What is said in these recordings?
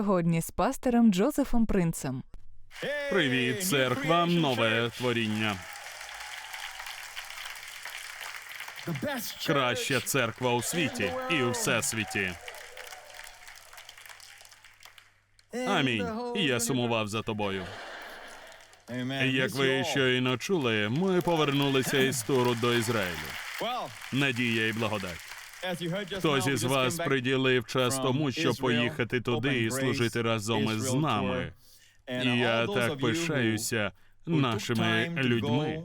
Сьогодні з пастором Джозефом Принцем. Привіт, церква, нове творіння. Краща церква у світі і у всесвіті. Амінь. Я сумував за тобою. Як ви щойно чули, ми повернулися із туру до Ізраїлю. Надія і благодать. Хтось із вас приділив час тому, щоб поїхати туди і служити разом із нами. І я так пишаюся нашими людьми.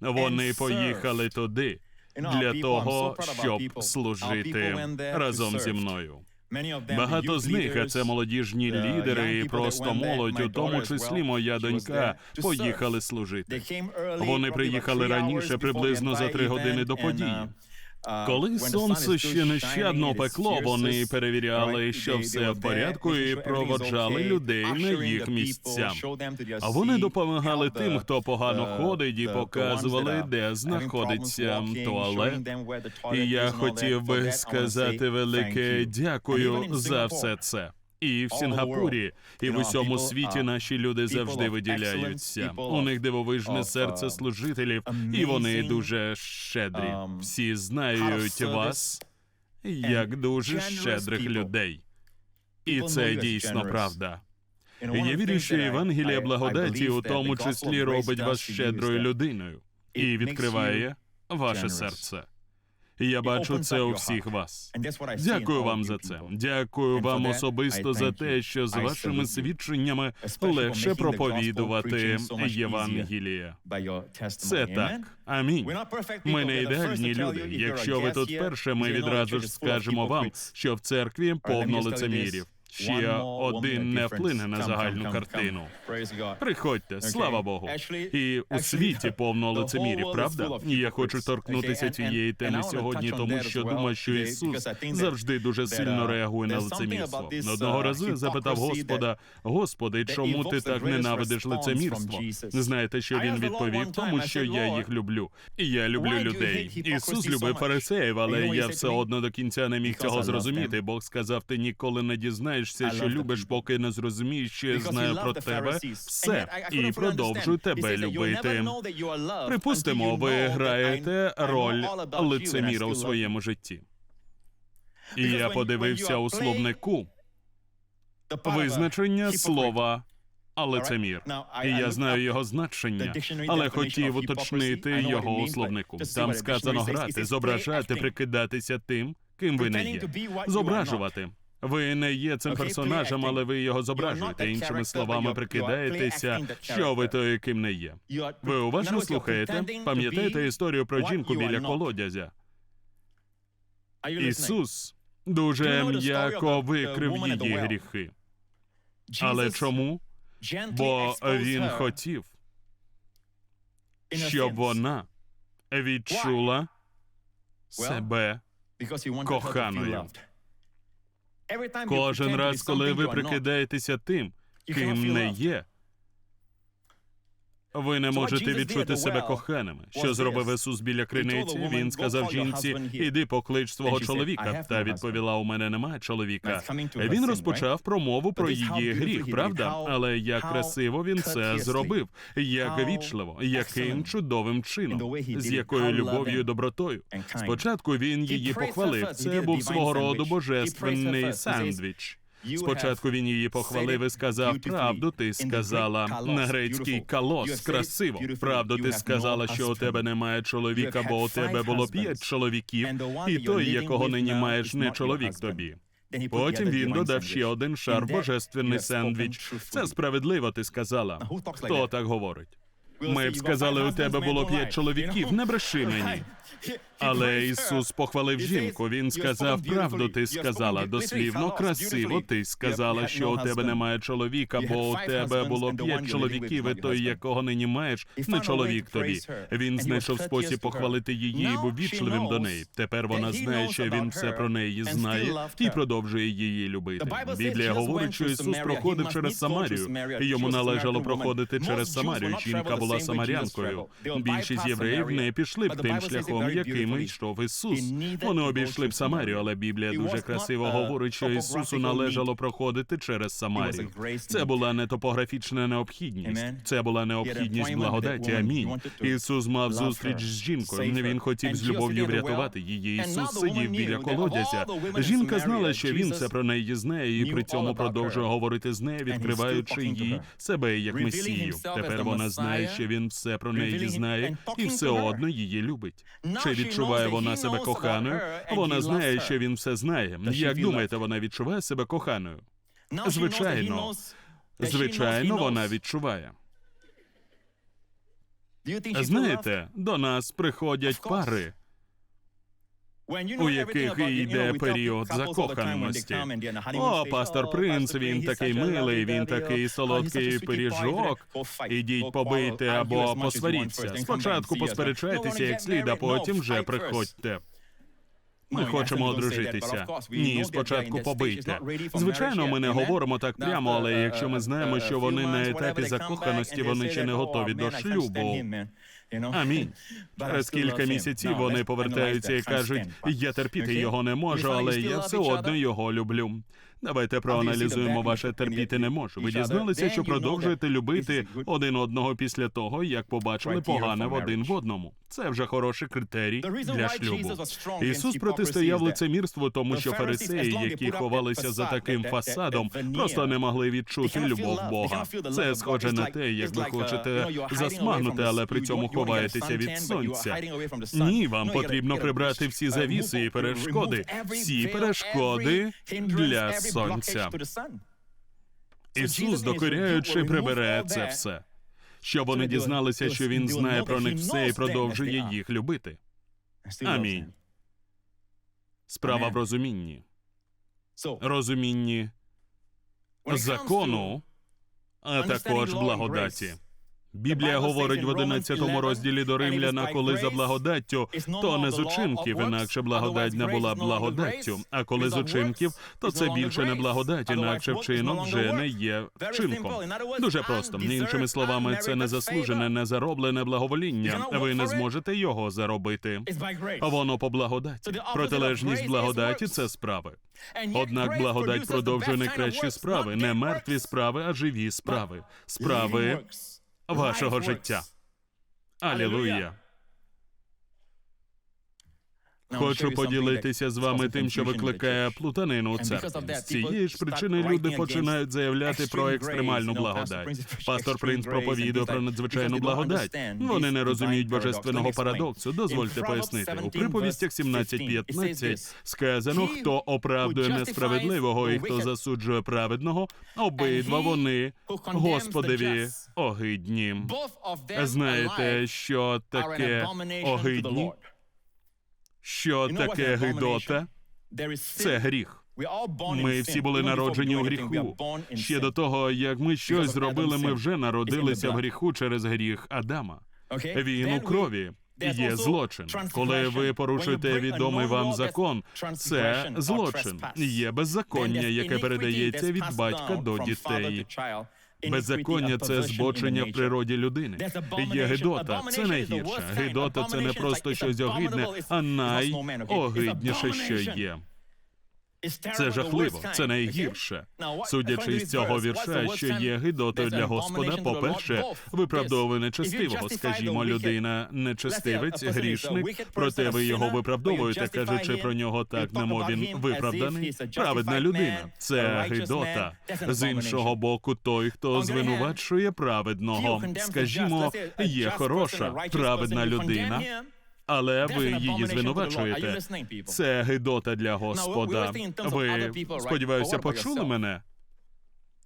Вони поїхали туди для того, щоб служити разом зі мною. Багато з них, а це молодіжні лідери і просто молодь, у тому числі моя донька, поїхали служити. Вони приїхали раніше, приблизно за три години до події. Коли сонце ще нещадно пекло, вони перевіряли, що все в порядку, і проводжали людей на їх місцям. А вони допомагали тим, хто погано ходить, і показували, де знаходиться туалет. І я хотів би сказати велике дякую за все це. І в Сінгапурі, і в усьому світі наші люди завжди виділяються. У них дивовижне серце служителів, і вони дуже щедрі. Всі знають вас як дуже щедрих людей. І це дійсно правда. Я вірю, що Євангелія благодаті у тому числі робить вас щедрою людиною і відкриває ваше серце. І я бачу це у всіх вас. Дякую вам за це. Дякую вам особисто за те, що з вашими свідченнями легше проповідувати Євангелія. Це так. Амінь. Ми не ідеальні люди. Якщо ви тут перше, ми відразу ж скажемо вам, що в церкві повно лицемірів. Ще один не вплине на загальну картину. Приходьте, слава Богу. І у світі повно лицемірів, правда? І я хочу торкнутися цієї теми сьогодні, тому що думаю, що Ісус завжди дуже сильно реагує на лицемірство. Одного разу я запитав Господа: Господи, чому ти так ненавидиш лицемірство? Знаєте, що він відповів? Тому що я їх люблю. І я люблю людей. Ісус любив фарисеїв, але я все одно до кінця не міг цього зрозуміти. Бог сказав: ти ніколи не дізнаєшся, що любиш, поки не зрозумієш, що я знаю про тебе все і продовжую тебе любити. Припустимо, ви граєте роль лицеміра у своєму житті. І я подивився у словнику визначення слова лицемір. І я знаю його значення, але хотів уточнити його у словнику. Там сказано грати, зображати, прикидатися тим, ким ви не є. Зображувати. Ви не є цим персонажем, але ви його зображуєте. Іншими словами, прикидаєтеся, що ви той, ким не є. Ви уважно слухаєте? Пам'ятаєте історію про жінку біля колодязя? Ісус дуже м'яко викрив її гріхи. Але чому? Бо він хотів, щоб вона відчула себе коханою. Кожен раз, коли ви прикидаєтеся тим, ким не є, ви не можете відчути себе коханими. Що зробив Ісус біля криниці? Він сказав жінці: іди поклич свого чоловіка. Та відповіла: у мене немає чоловіка. Він розпочав промову про її гріх, правда? Але як красиво він це зробив, як вічливо, яким чудовим чином, з якою любов'ю і добротою. Спочатку він її похвалив. Це був свого роду божественний сендвіч. Спочатку він її похвалив і сказав правду. Ти сказала на грецький калос красиво. Правду ти сказала, що у тебе немає чоловіка, бо у тебе було п'ять чоловіків, і той, якого нині маєш, не чоловік тобі. Потім він додав ще один шар божественний сендвіч. Це справедливо, ти сказала. Хто так говорить? Ми б сказали, у тебе було п'ять чоловіків. Не бреши мені. Але Ісус похвалив жінку. Він сказав правду. Ти сказала дослівно, красиво. Ти сказала, що у тебе немає чоловіка, бо у тебе було п'ять чоловіків, і той, якого нині маєш, не чоловік тобі. Він знайшов спосіб похвалити її і був вічливим до неї. Тепер вона знає, що він все про неї знає і продовжує її любити. Біблія говорить, що Ісус проходив через Самарію. і Йому належало проходити через Самарію. Жінка була самарянкою. Більшість євреїв не пішли б тим шляхом, яким якими йшов Ісус. Вони обійшли б Самарію, але Біблія дуже красиво говорить, що Ісусу належало проходити через Самарію. Це була не топографічна необхідність, це була необхідність благодаті. Амінь. Ісус мав зустріч з жінкою. Він хотів з любов'ю врятувати її. Ісус сидів біля колодязя. Жінка знала, що він все про неї знає, і при цьому продовжує говорити з нею, відкриваючи їй себе як месію. Тепер вона знає, що він все про неї знає, і все одно її любить. Чи відчуває вона себе коханою? Вона знає, що він все знає. Як думаєте, вона відчуває себе коханою? Звичайно. Звичайно, вона відчуває. Знаєте, до нас приходять пари, у яких йде період закоханості. О, пастор принц, він такий милий, він такий солодкий пиріжок. Ідіть побийте або посваріться. Спочатку посперечайтеся як слід, а потім вже приходьте. Ми хочемо одружитися. Ні, спочатку побийте. Звичайно, ми не говоримо так прямо, але якщо ми знаємо, що вони на етапі закоханості, вони ще не готові до шлюбу. Амінь. Через кілька місяців вони повертаються і кажуть: я терпіти його не можу, але я все одно його люблю. Давайте проаналізуємо ваше терпіти не можу. Ви дізналися, що продовжуєте любити один одного після того, як побачили погане в один в одному. Це вже хороший критерій для шлюбу. Ісус протистояв лицемірству, тому що фарисеї, які ховалися за таким фасадом, просто не могли відчути любов Бога. Це схоже на те, як ви хочете засмагнути, але при цьому ховаєтеся від сонця. Ні, вам потрібно прибрати всі завіси і перешкоди, всі перешкоди для сонця. Ісус, докоряючи, прибере це все, щоб вони дізналися, що він знає про них все і продовжує їх любити. Амінь. Справа в розумінні. Розумінні закону, а також благодаті. Біблія говорить в 11 розділі до римляна, коли за благодаттю, то не з учинків, інакше благодать не була благодаттю. А коли з учинків, то це більше не благодать, інакше вчинок вже не є вчинком. Дуже просто. Іншими словами, це незаслужене, незароблене благовоління. Ви не зможете його заробити. Воно по благодаті. Протилежність благодаті це справи. Однак благодать продовжує не кращі справи, не мертві справи, а живі справи. Справи вашого життя. Алілуя. Хочу поділитися з вами тим, що викликає плутанину у церкві. З цієї ж причини люди починають заявляти про екстремальну благодать. Пастор Принц проповідує про надзвичайну благодать. Вони не розуміють божественного парадоксу. Дозвольте пояснити. У приповістях 17.15 сказано, хто оправдує несправедливого і хто засуджує праведного, обидва вони Господеві огидні. Знаєте, що таке огидні? Що таке гидота? Це гріх. Ми всі були народжені у гріху. Ще до того, як ми щось зробили, ми вже народилися в гріху через гріх Адама. Він у крові. Є злочин. Коли ви порушуєте відомий вам закон, це злочин. Є беззаконня, яке передається від батька до дітей. Беззаконня це збочення в природі людини. Є гидота, це найгірше. Гидота це не просто щось огидне, а найогидніше, що є. Це жахливо, це найгірше. Судячи з цього вірша, що є гидотою для Господа, по-перше, виправдовує нечестивого. Скажімо, людина нечестивець, грішник, проте ви його виправдовуєте, кажучи про нього так, немов він виправданий. Праведна людина це гидота. З іншого боку, той, хто звинувачує праведного, скажімо, є хороша, праведна людина. Але ви її звинувачуєте. Це гидота для Господа. Ви сподіваюся, почули мене?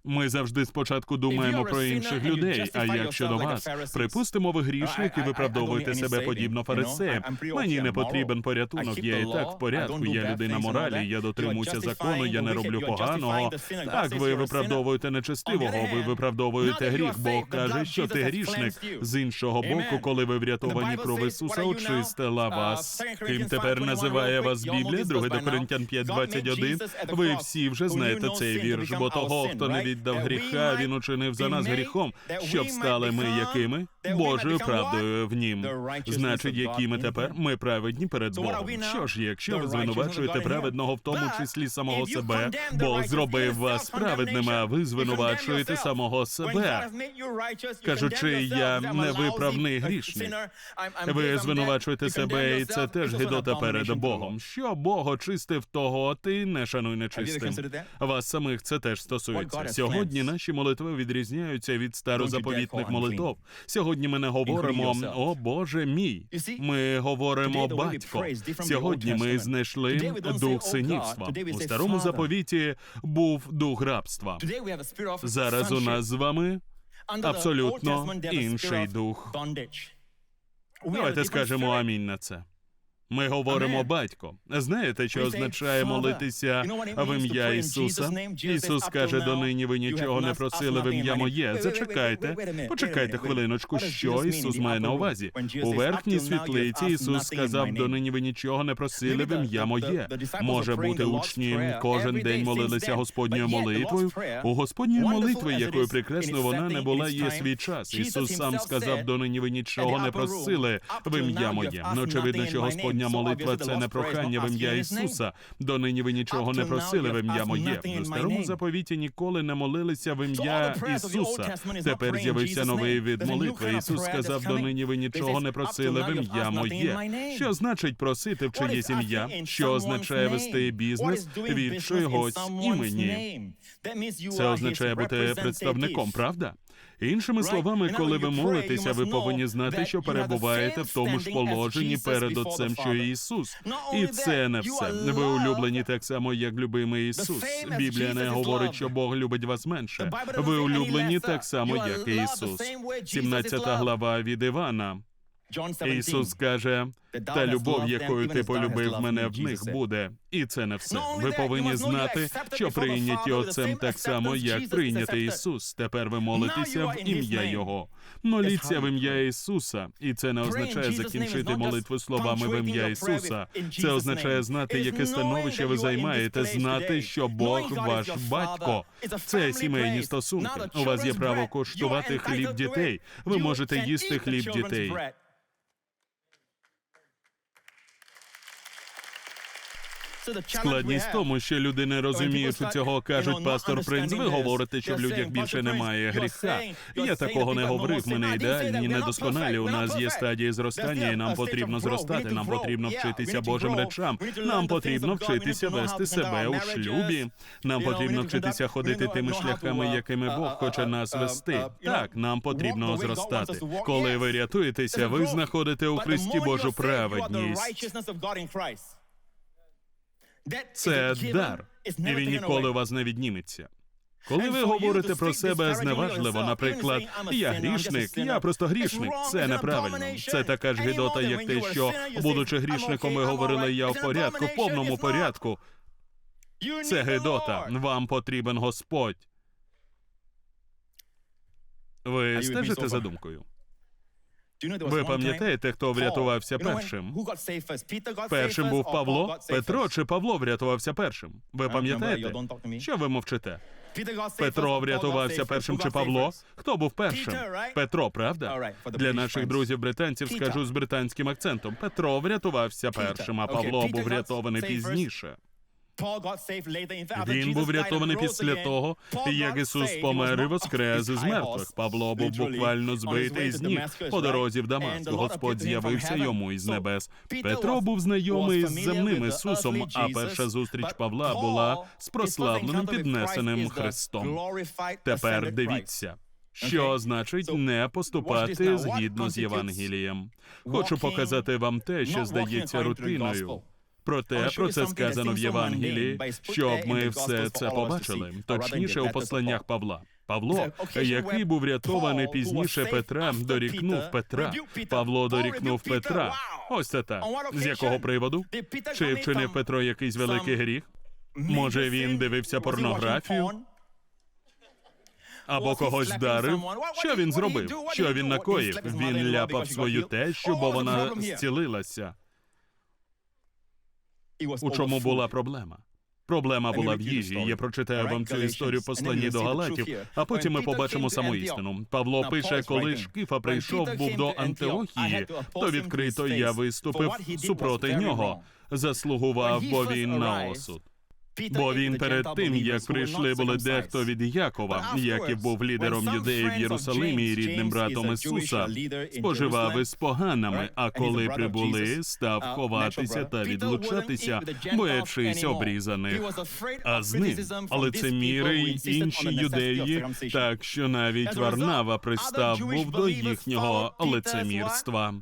Ми завжди спочатку думаємо про інших людей. А як щодо вас, припустимо, ви грішник і виправдовуєте себе подібно фарисеям. Мені не потрібен порятунок. Я і так в порядку. Я людина моралі. Я дотримуюся закону. Я не роблю поганого. Так, ви виправдовуєте нечестивого. Ви виправдовуєте гріх. Бог каже, що ти грішник. З іншого боку, коли ви врятовані кров Ісуса, очистила вас. Ким тепер називає вас Біблія? 2 до Коринтян 5.21. Ви всі вже знаєте цей вірш, бо того, хто не віддав гріха, він учинив за нас гріхом, щоб стали ми якими? Божою правдою в нім. Значить, які ми тепер? Ми праведні перед Богом. Що ж, якщо ви звинувачуєте праведного в тому числі самого себе, Бог зробив вас праведними, а ви звинувачуєте самого себе. Кажучи, я невиправний грішник. Ви звинувачуєте себе, і це теж гидота перед Богом. Що Бог очистив того, ти не шануй нечистим. Вас самих це теж стосується. Сьогодні наші молитви відрізняються від старозаповітних молитв. Сьогодні ми не говоримо О Боже мій. Ми говоримо батько. Сьогодні ми знайшли дух синівства. У старому заповіті був дух рабства. Зараз у нас з вами абсолютно інший дух. Давайте скажемо амінь на це. Ми говоримо батько. Знаєте, що означає молитися в ім'я Ісуса? Ісус каже, донині ви нічого не просили в ім'я моє. Зачекайте, почекайте хвилиночку, що Ісус має на увазі. У верхній світлиці Ісус сказав, донині ви нічого не просили в ім'я моє. Може бути, учні кожен день молилися Господньою молитвою. У Господньої молитви, якою прекрасною вона не була, є свій час. Ісус сам сказав, донині ви нічого не просили в ім'я моє. Ну, очевидно, що Господня молитва це не прохання в ім'я Ісуса. Донині ви нічого не просили в ім'я моє. У старому заповіті ніколи не молилися в ім'я Ісуса. Тепер з'явився новий від молитви. Ісус сказав, донині ви нічого не просили в ім'я моє. Що значить просити в чиєсь ім'я? Що означає вести бізнес від чогось імені? Це означає бути представником, правда? Іншими словами, коли ви молитеся, ви повинні знати, що перебуваєте в тому ж положенні перед Отцем, що і Ісус. І це не все. Ви улюблені так само, як любимий Ісус. Біблія не говорить, що Бог любить вас менше. Ви улюблені так само, як і Ісус. 17 глава від Івана. Ісус каже, та любов, якою ти полюбив мене в них, буде. І це не все. Ви повинні знати, що прийняті Отцем так само, як прийнятий Ісус. Тепер ви молитеся в ім'я Його. Моліться в ім'я Ісуса, і це не означає закінчити молитву словами в ім'я Ісуса. Це означає знати, яке становище ви займаєте, знати, що Бог ваш батько. Це сімейні стосунки. У вас є право коштувати хліб дітей. Ви можете їсти хліб дітей. Складність в тому, що люди не розуміють цього. Кажуть, пастор Принц, ви говорите, що в людях більше немає гріха. Я такого не говорив. Ми не ідеальні, недосконалі. У нас є стадії зростання, і нам потрібно зростати. Нам потрібно вчитися Божим речам. Нам потрібно вчитися вести себе у шлюбі. Нам потрібно вчитися ходити тими шляхами, якими Бог хоче нас вести. Так, нам потрібно зростати. Коли ви рятуєтеся, ви знаходите у Христі Божу праведність. Це дар, і він ніколи у вас не відніметься. Коли ви говорите про себе зневажливо, наприклад, я грішник, я просто грішник. Це неправильно. Це така ж гидота, як те, що, будучи грішником, ви говорили я в порядку, в повному порядку. Це гидота. Вам потрібен Господь. Ви стежите за думкою? Ви пам'ятаєте, хто врятувався першим? Першим був Павло, Петро чи Павло врятувався першим? Ви пам'ятаєте? Що ви мовчите? Петро врятувався першим чи Павло? Хто був першим? Петро, правда? Для наших друзів британців скажу з британським акцентом. Петро врятувався першим, а Павло був врятований пізніше. Він був врятований після того, як Ісус помер і воскрес із мертвих. Павло був буквально збитий з ніг по дорозі в Дамаск. Господь з'явився йому із небес. Петро був знайомий з земним Ісусом, а перша зустріч Павла була з прославленим піднесеним Христом. Тепер дивіться. Що значить не поступати згідно з Євангелієм? Хочу показати вам те, що здається рутиною. Проте про це сказано в Євангелії, щоб ми все це побачили. Точніше, у посланнях Павла. Павло, який був врятований пізніше Петра, дорікнув Петра. Павло дорікнув Петра. Ось це так. З якого приводу? Чи вчинив Петро якийсь великий гріх? Може, він дивився порнографію? Або когось вдарив? Що він зробив? Що він накоїв? Він ляпав свою тещу, бо вона зцілилася. У чому була проблема? Проблема була в їжі. Я прочитаю вам цю історію посланні до Галатів, а потім ми побачимо саму істину. Павло пише, коли Шкіфа прийшов був до Антиохії, то відкрито я виступив супроти нього, заслугував, бо він на осуд. Бо він перед тим, як прийшли були дехто від Якова, який був лідером юдеїв в Єрусалимі і рідним братом Ісуса, споживав із поганими, а коли прибули, став ховатися та відлучатися, боячись обрізаних. А з ним лицеміри й інші юдеї, так що навіть Варнава пристав був до їхнього лицемірства.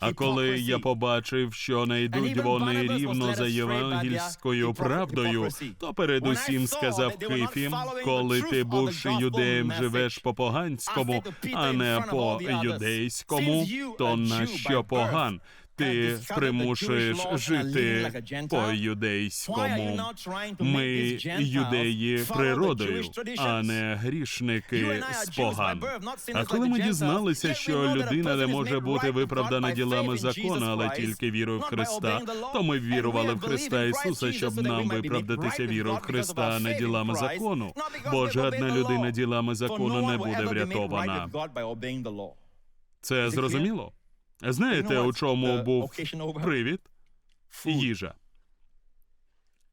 А коли я побачив, що не йдуть вони рівно за євангельською правдою, то передусім сказав Кифі, коли ти, бувши юдеєм, живеш по поганському, а не по юдейському, то на що поган? Ти примушуєш жити по юдейському. Ми юдеї природою, а не грішники з поган. А коли ми дізналися, що людина не може бути виправдана ділами закону, але тільки вірою в Христа, то ми вірували в Христа Ісуса, щоб нам виправдатися вірою в Христа, а не ділами закону. Бо жодна людина ділами закону не буде врятована. Це зрозуміло? Знаєте, у чому був привід? Їжа.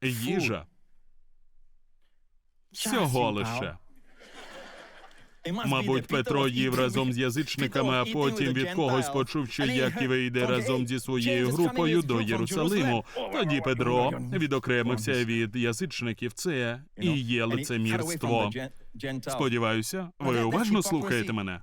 Їжа. Всього лише. Мабуть, Петро їв разом з язичниками, а потім від когось почув, що Яків йде разом зі своєю групою до Єрусалиму. Тоді Петро відокремився від язичників. Це і є лицемірство. Сподіваюся, ви уважно слухаєте мене.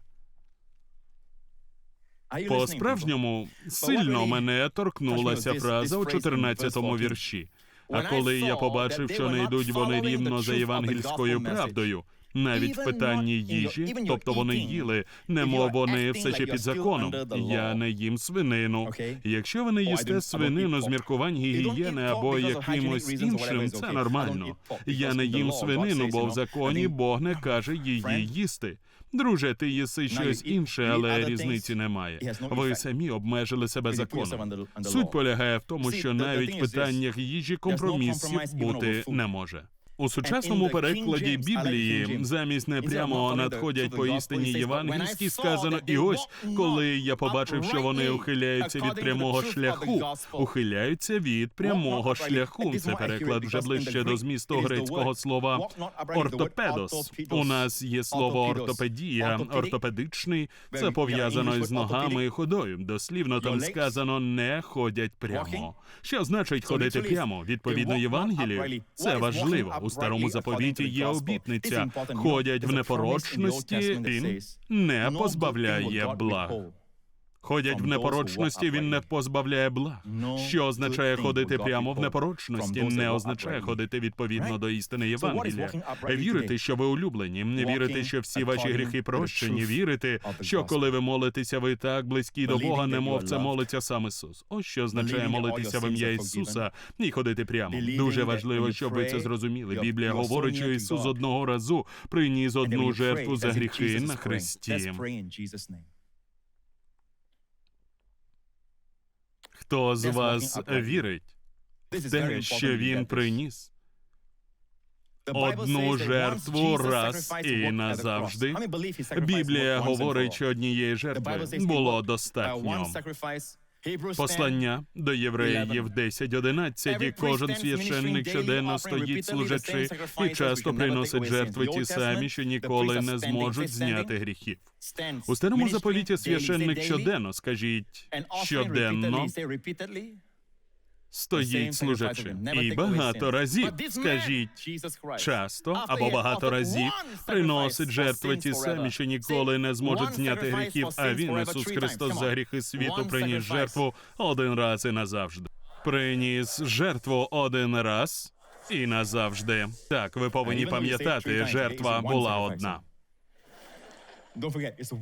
По справжньому сильно мене торкнулася фраза у 14-му вірші. А коли я побачив, що не йдуть вони рівно за євангельською правдою, навіть в питанні їжі, тобто вони їли, немов вони все ще під законом. Я не їм свинину. Якщо ви не їсте свинину з міркувань гігієни або якимось іншим, це нормально. Я не їм свинину, бо в законі Бог не каже її їсти. Друже, ти їси щось інше, але різниці немає. Ви самі обмежили себе законом. Суть полягає в тому, що навіть в питаннях їжі компромісів бути не може. У сучасному перекладі Біблії замість не прямо надходять по істині євангельській сказано, і ось коли я побачив, що вони ухиляються від прямого шляху, ухиляються від прямого шляху. Це переклад вже ближче до змісту грецького слова ортопедос. У нас є слово ортопедія, ортопедичний. Це пов'язано із ногами і ходою. Дослівно там сказано не ходять прямо. Що значить ходити прямо? Відповідно Євангелію, це важливо. У старому заповіті є обітниця. Ходять в непорочності, він не позбавляє благ. Ходять в непорочності, він не позбавляє благ. Що означає ходити прямо в непорочності? Не означає ходити відповідно до істини Євангелія. Вірити, що ви улюблені, не вірити, що всі ваші гріхи прощені, вірити, що коли ви молитеся, ви так близькі до Бога, немов це молиться сам Ісус. Ось що означає молитися в ім'я Ісуса і ходити прямо. Дуже важливо, щоб ви це зрозуміли. Біблія говорить, що Ісус одного разу приніс одну жертву за гріхи на хресті. Хто з вас вірить в те, що він приніс? Одну жертву раз і назавжди. Біблія говорить, що однієї жертви було достатньо. Послання до євреїв 10.11. І Кожен священник щоденно стоїть служачи і часто приносить жертви ті самі, що ніколи не зможуть зняти гріхів. У старому заповіті священник щоденно, скажіть, щоденно стоїть служачи. І багато разів, скажіть, часто або багато разів приносить жертви ті самі, що ніколи не зможуть зняти гріхів, а він, Ісус Христос, за гріхи світу приніс жертву один раз і назавжди. Приніс жертву один раз і назавжди. Так, ви повинні пам'ятати, жертва була одна.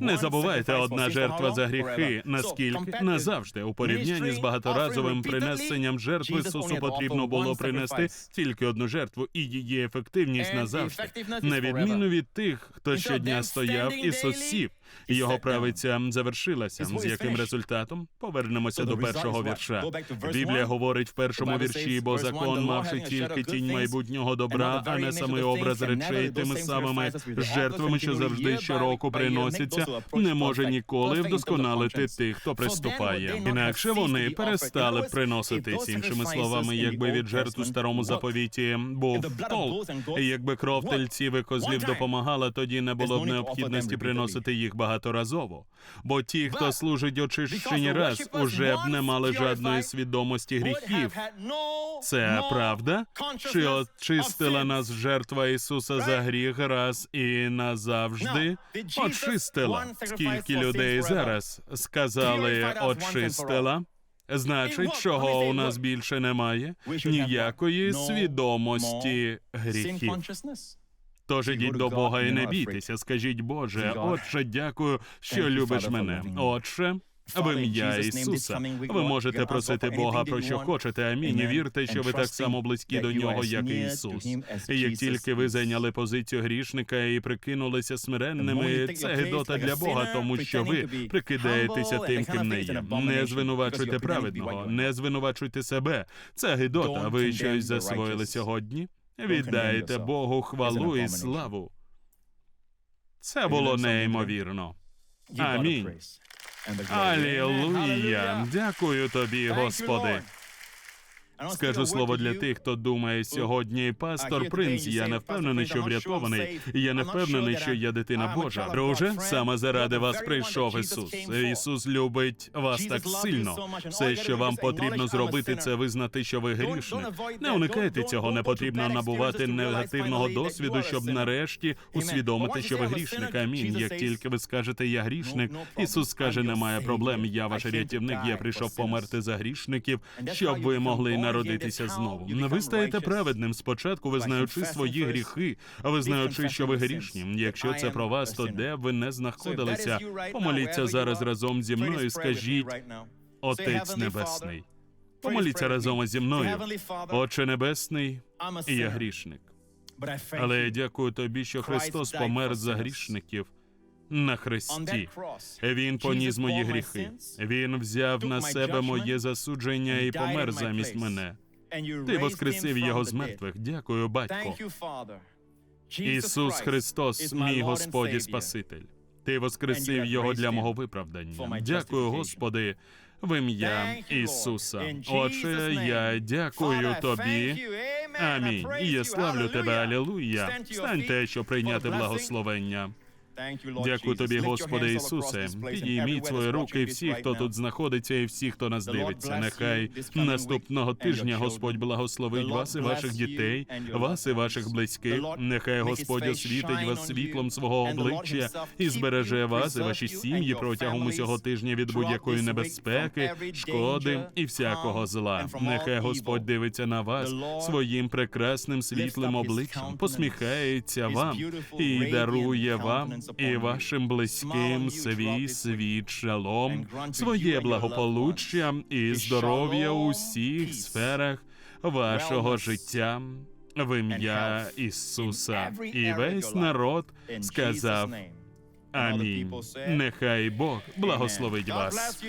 Не забувайте, одна жертва за гріхи, наскільки назавжди у порівнянні з багаторазовим принесенням жертви Ісусу потрібно було принести тільки одну жертву, і її ефективність назавжди, на відміну від тих, хто щодня стояв і сосів, Його правиця завершилася. З яким результатом? Повернемося до першого вірша. Біблія говорить в першому вірші, бо закон, мавши тільки тінь майбутнього добра, а не самий образ речей, тими самими жертвами, що завжди щороку приносяться, не може ніколи вдосконалити тих, хто приступає. Інакше вони перестали приноситись. Іншими словами, якби від жертв у старому заповіті був толк, якби кров тельців і козлів допомагала, тоді не було б необхідності приносити їх багаторазово. Бо ті, хто служить очищені раз, уже б не мали жодної свідомості гріхів. Це правда? Чи очистила нас жертва Ісуса за гріх раз і назавжди? Очистила. Скільки людей зараз сказали очистила? Значить, чого у нас більше немає? Ніякої свідомості гріхів. Тож ідіть до Бога і не бійтеся. Скажіть, Боже, Отче, дякую, що любиш мене. Отче. В ім'я Ісуса ви можете просити Бога про що хочете. Амінь. І Вірте, що ви так само близькі до нього, як і Ісус. І як тільки ви зайняли позицію грішника і прикинулися смиренними, це гидота для Бога, тому що ви прикидаєтеся тим, ким не є. Не звинувачуйте праведного, не звинувачуйте себе. Це гидота. Ви щось засвоїли сьогодні. Віддайте Богу хвалу і славу. Це було неймовірно. Амінь. Алілуя! Дякую тобі, Господи. Скажу слово для тих, хто думає сьогодні. Пастор Принц, я не впевнений, що врятований. Я не впевнений, що я дитина Божа. Друже, саме заради вас прийшов Ісус. Ісус любить вас так сильно. Все, що вам потрібно зробити, це визнати, що ви грішник. Не уникайте цього. Не потрібно набувати негативного досвіду, щоб нарешті усвідомити, що ви грішник. Амінь. Як тільки ви скажете Я грішник, Ісус скаже, немає проблем. Я ваш рятівник. Я прийшов померти за грішників, щоб ви могли народитися знову. Ви стаєте праведним спочатку, визнаючи свої гріхи, а визнаючи, що ви грішні. Якщо це про вас, то де б ви не знаходилися? Помоліться зараз разом зі мною. і Скажіть, Отець Небесний. Помоліться разом зі мною. Отче Небесний, і я грішник. Але я дякую тобі, що Христос помер за грішників на хресті. Він поніс мої гріхи. Він взяв на себе моє засудження і помер замість мене. Ти воскресив його з мертвих. Дякую, батько. Ісус Христос, мій Господь і Спаситель. Ти воскресив його для мого виправдання. Дякую, Господи, в ім'я Ісуса. Отче, я дякую тобі. Амінь. І я славлю тебе, Алілуя. Станьте, щоб прийняти благословення. Дякую тобі, Господи Ісусе. Підійміть свої руки всі, хто тут знаходиться, і всі, хто нас дивиться. Нехай наступного тижня Господь благословить вас і ваших дітей, вас і ваших близьких. Нехай Господь освітить вас світлом свого обличчя і збереже вас і ваші сім'ї протягом усього тижня від будь-якої небезпеки, шкоди і всякого зла. Нехай Господь дивиться на вас своїм прекрасним світлим обличчям, посміхається вам і дарує вам і вашим близьким свій світ шалом, своє благополуччя і здоров'я у всіх сферах вашого життя. В ім'я Ісуса, і весь народ сказав Амінь. Нехай Бог благословить вас.